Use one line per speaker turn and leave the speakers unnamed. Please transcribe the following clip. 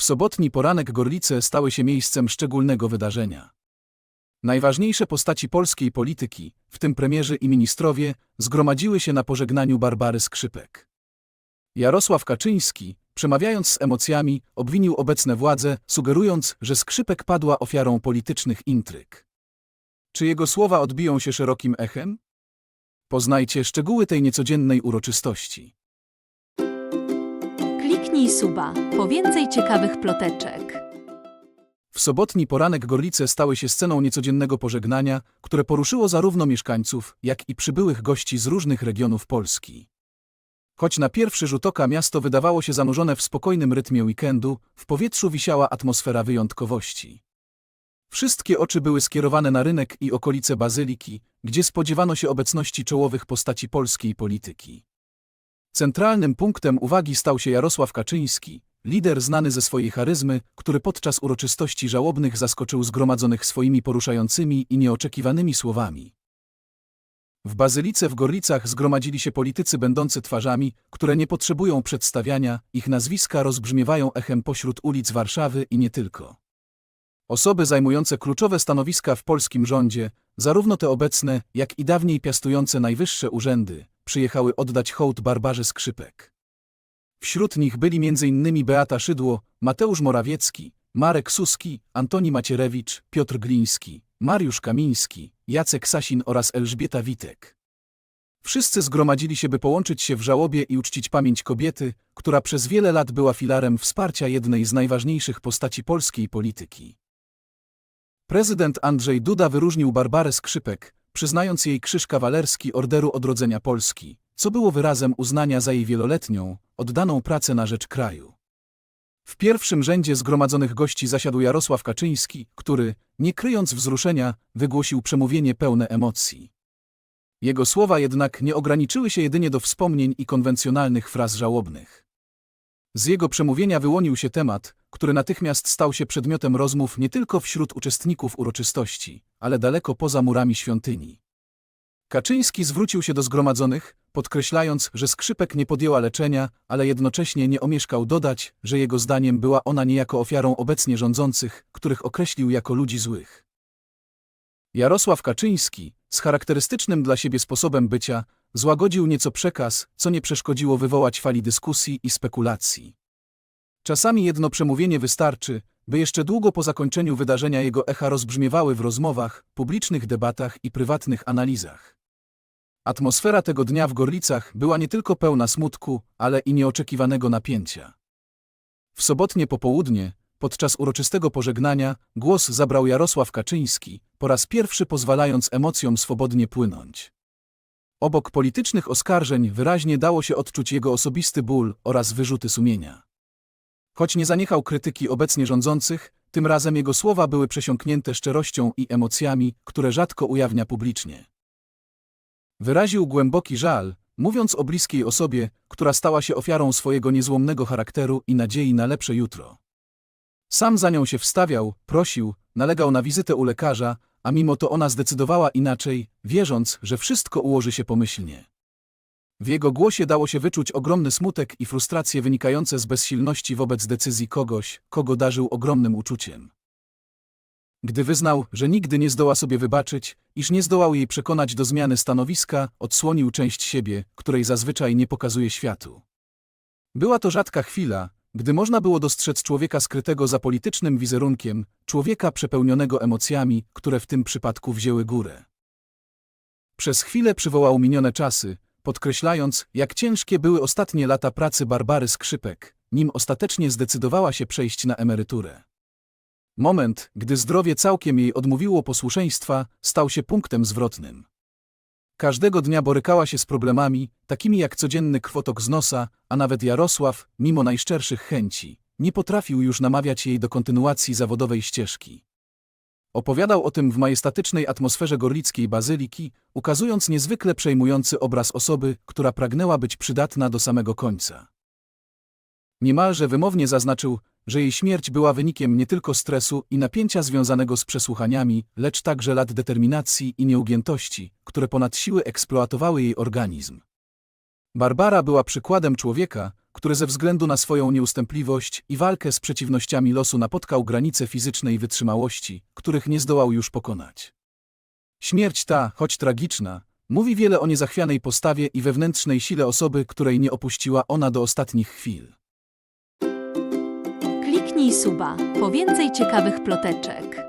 W sobotni poranek Gorlice stały się miejscem szczególnego wydarzenia. Najważniejsze postaci polskiej polityki, w tym premierzy i ministrowie, zgromadziły się na pożegnaniu Barbary Skrzypek. Jarosław Kaczyński, przemawiając z emocjami, obwinił obecne władze, sugerując, że Skrzypek padła ofiarą politycznych intryg. Czy jego słowa odbiją się szerokim echem? Poznajcie szczegóły tej niecodziennej uroczystości.
Kliknij suba po więcej ciekawych ploteczek.
W sobotni poranek Gorlice stały się sceną niecodziennego pożegnania, które poruszyło zarówno mieszkańców, jak i przybyłych gości z różnych regionów Polski. Choć na pierwszy rzut oka miasto wydawało się zanurzone w spokojnym rytmie weekendu, w powietrzu wisiała atmosfera wyjątkowości. Wszystkie oczy były skierowane na rynek i okolice Bazyliki, gdzie spodziewano się obecności czołowych postaci polskiej polityki. Centralnym punktem uwagi stał się Jarosław Kaczyński, lider znany ze swojej charyzmy, który podczas uroczystości żałobnych zaskoczył zgromadzonych swoimi poruszającymi i nieoczekiwanymi słowami. W Bazylice w Gorlicach zgromadzili się politycy będący twarzami, które nie potrzebują przedstawiania, ich nazwiska rozbrzmiewają echem pośród ulic Warszawy i nie tylko. Osoby zajmujące kluczowe stanowiska w polskim rządzie, zarówno te obecne, jak i dawniej piastujące najwyższe urzędy, przyjechały oddać hołd Barbarze Skrzypek. Wśród nich byli m.in. Beata Szydło, Mateusz Morawiecki, Marek Suski, Antoni Macierewicz, Piotr Gliński, Mariusz Kamiński, Jacek Sasin oraz Elżbieta Witek. Wszyscy zgromadzili się, by połączyć się w żałobie i uczcić pamięć kobiety, która przez wiele lat była filarem wsparcia jednej z najważniejszych postaci polskiej polityki. Prezydent Andrzej Duda wyróżnił Barbarę Skrzypek, przyznając jej krzyż kawalerski Orderu Odrodzenia Polski, co było wyrazem uznania za jej wieloletnią, oddaną pracę na rzecz kraju. W pierwszym rzędzie zgromadzonych gości zasiadł Jarosław Kaczyński, który, nie kryjąc wzruszenia, wygłosił przemówienie pełne emocji. Jego słowa jednak nie ograniczyły się jedynie do wspomnień i konwencjonalnych fraz żałobnych. Z jego przemówienia wyłonił się temat, który natychmiast stał się przedmiotem rozmów nie tylko wśród uczestników uroczystości, ale daleko poza murami świątyni. Kaczyński zwrócił się do zgromadzonych, podkreślając, że skrzypek nie podjęła leczenia, ale jednocześnie nie omieszkał dodać, że jego zdaniem była ona niejako ofiarą obecnie rządzących, których określił jako ludzi złych. Jarosław Kaczyński, z charakterystycznym dla siebie sposobem bycia, złagodził nieco przekaz, co nie przeszkodziło wywołać fali dyskusji i spekulacji. Czasami jedno przemówienie wystarczy, by jeszcze długo po zakończeniu wydarzenia jego echa rozbrzmiewały w rozmowach, publicznych debatach i prywatnych analizach. Atmosfera tego dnia w Gorlicach była nie tylko pełna smutku, ale i nieoczekiwanego napięcia. W sobotnie popołudnie, podczas uroczystego pożegnania, głos zabrał Jarosław Kaczyński, po raz pierwszy pozwalając emocjom swobodnie płynąć. Obok politycznych oskarżeń wyraźnie dało się odczuć jego osobisty ból oraz wyrzuty sumienia. Choć nie zaniechał krytyki obecnie rządzących, tym razem jego słowa były przesiąknięte szczerością i emocjami, które rzadko ujawnia publicznie. Wyraził głęboki żal, mówiąc o bliskiej osobie, która stała się ofiarą swojego niezłomnego charakteru i nadziei na lepsze jutro. Sam za nią się wstawiał, prosił, nalegał na wizytę u lekarza, a mimo to ona zdecydowała inaczej, wierząc, że wszystko ułoży się pomyślnie. W jego głosie dało się wyczuć ogromny smutek i frustracje wynikające z bezsilności wobec decyzji kogoś, kogo darzył ogromnym uczuciem. Gdy wyznał, że nigdy nie zdoła sobie wybaczyć, iż nie zdołał jej przekonać do zmiany stanowiska, odsłonił część siebie, której zazwyczaj nie pokazuje światu. Była to rzadka chwila, gdy można było dostrzec człowieka skrytego za politycznym wizerunkiem, człowieka przepełnionego emocjami, które w tym przypadku wzięły górę. Przez chwilę przywołał minione czasy, podkreślając, jak ciężkie były ostatnie lata pracy Barbary Skrzypek, nim ostatecznie zdecydowała się przejść na emeryturę. Moment, gdy zdrowie całkiem jej odmówiło posłuszeństwa, stał się punktem zwrotnym. Każdego dnia borykała się z problemami, takimi jak codzienny krwotok z nosa, a nawet Jarosław, mimo najszczerszych chęci, nie potrafił już namawiać jej do kontynuacji zawodowej ścieżki. Opowiadał o tym w majestatycznej atmosferze gorlickiej bazyliki, ukazując niezwykle przejmujący obraz osoby, która pragnęła być przydatna do samego końca. Niemalże wymownie zaznaczył, że jej śmierć była wynikiem nie tylko stresu i napięcia związanego z przesłuchaniami, lecz także lat determinacji i nieugiętości, które ponad siły eksploatowały jej organizm. Barbara była przykładem człowieka, który ze względu na swoją nieustępliwość i walkę z przeciwnościami losu napotkał granice fizycznej wytrzymałości, których nie zdołał już pokonać. Śmierć ta, choć tragiczna, mówi wiele o niezachwianej postawie i wewnętrznej sile osoby, której nie opuściła ona do ostatnich chwil.
Kliknij suba po więcej ciekawych ploteczek.